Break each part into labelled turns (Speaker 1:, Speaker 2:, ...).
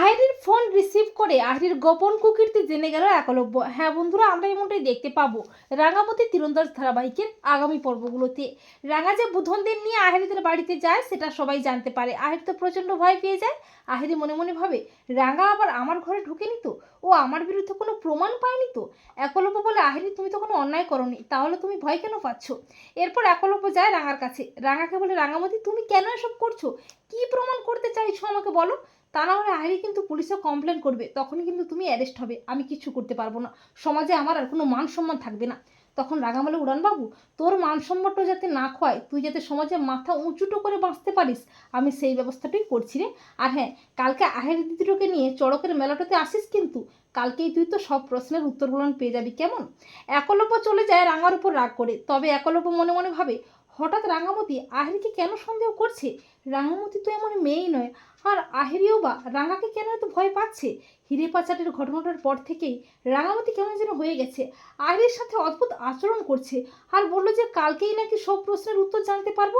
Speaker 1: আহিরির phone receive করে আহিরির গোপন কুকীর্তি জেনে গেল একলব্য। হ্যাঁ বন্ধুরা, আমরা এমনটাই দেখতে পাবো। রাঙামতি তীরন্দাজ ধারাবাহিকের আগামী পর্বগুলোতে। রাঙা যে বুধনদের নিয়ে আহিরিদের বাড়িতে যায়, সেটা সবাই জানতে পারে। আহির তো প্রচণ্ড ভয় পেয়ে যায়। আহিরি মনে মনে ভাবে, রাঙা আবার আমার ঘরে ঢুকেনি তো? ও আমার বিরুদ্ধে কোনো প্রমাণ পায়নি তো? একলব্য বলে আহিরি তুমি তো কোনো অন্যায় করনি। তাহলে তুমি ভয় কেন পাচ্ছ? এরপর একলব্য যায় রাঙার কাছে। রাঙাকে বলে, রাঙামতি, তুমি কেন এসব করছ? কি প্রমাণ করতে চাইছো আমাকে বলো? তা না হলে আইরি কিন্তু পুলিশে কমপ্লেন করবে, তখনই কিন্তু তুমি অ্যারেস্ট হবে। আমি কিছু করতে পারব না। সমাজে আমার আর কোনো মান সম্মান থাকবে না। তখন রাগা বলে উড়ানবাবু, তোর মান সম্মানটা যাতে না খোয়ায়, তুই যাতে সমাজে মাথা উঁচুটো করে বাঁচতে পারিস, আমি সেই ব্যবস্থাটাই করছি রে। আর হ্যাঁ কালকে আহের দিদিটাকে নিয়ে চড়কের মেলাটাতে আসিস কিন্তু, কালকেই তুই তো সব প্রশ্নের উত্তরগুলো পেয়ে যাবি, কেমন? একলব্য চলে যায় রাঙার উপর রাগ করে, তবে একলব্য মনে মনে ভাবে হঠাৎ রাঙামতি আহিরিকে কেন সন্দেহ করছে? রাঙামতি তো এমন মেয়েই নয়। আর আহিরিও বা রাঙাকে কেন এত ভয় পাচ্ছে? হিরে পাচারের ঘটনাটার পর থেকেই রাঙামতি কেমন যেন হয়ে গেছে। আহিরির সাথে অদ্ভুত আচরণ করছে। আর বলল যে কালকেই নাকি সব প্রশ্নের উত্তর জানতে পারব?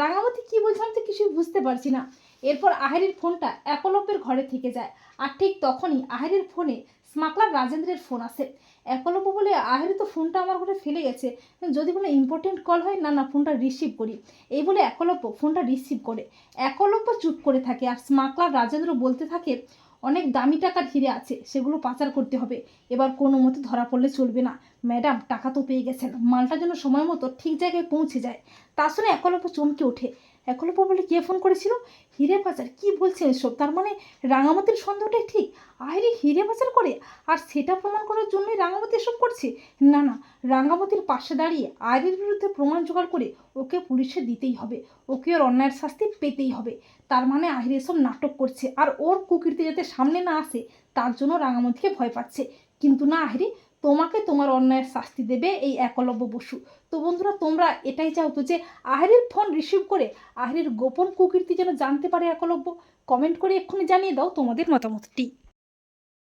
Speaker 1: রাঙামতি কী বলছে আমি তো কিছুই বুঝতে পারছি না। এরপর আহিরির ফোনটা একলব্যের ঘরে থেকে যায়। আর ঠিক তখনই আহিরির ফোনে স্মাকলার রাজেন্দ্রের ফোন আসে একলব্য বলে, আহিরি, তো ফোনটা আমার ঘরে ফেলে গেছে। যদি কোনো ইম্পর্টেন্ট কল হয়, না না, ফোনটা রিসিভ করি। এই বলে একলব্য ফোনটা রিসিভ করে। একলব্য চুপ করে থাকে আর স্মাকলার রাজেন্দ্র বলতে থাকে, অনেক দামি টাকার হিরে আছে, সেগুলো পাচার করতে হবে। এবার কোনো মতে ধরা পড়লে চলবে না। ম্যাডাম, টাকা তো পেয়ে গেছেন। মালটা যেন সময় মতো ঠিক জায়গায় পৌঁছে যায়। তা শুনে একলব্য চমকে ওঠে। একলব্য বলে কে ফোন করেছিল? হিরে পাচার, কি বলছেন এসব? তার মানে রাঙামতির সন্দেহটাই ঠিক? আহিরি, হিরে পাচার করে? আর সেটা প্রমাণ করার জন্যই রাঙামতি এসব করছে? না না রাঙামতির পাশে দাঁড়িয়ে আইরির বিরুদ্ধে প্রমাণ জোগাড় করে ওকে পুলিশে দিতেই হবে। ওকে ওর অন্যায়ের শাস্তি পেতেই হবে। তার মানে আহির এসব নাটক করছে। আর ওর কুকীর্তি যাতে সামনে না আসে, তার জন্য রাঙামতিকে ভয় পাচ্ছে। কিন্তু না, আহিরি তোমাকে তোমার অন্যায়ের শাস্তি দেবে এই একলব্য বসু। তো বন্ধুরা, তোমরা এটাই চাও তো যে আহিরের ফোন রিসিভ করে আহিরের গোপন কুকীর্তি যেন জানতে পারে একলব্য। কমেন্ট করে এক্ষুনি জানিয়ে দাও তোমাদের মতামতটি।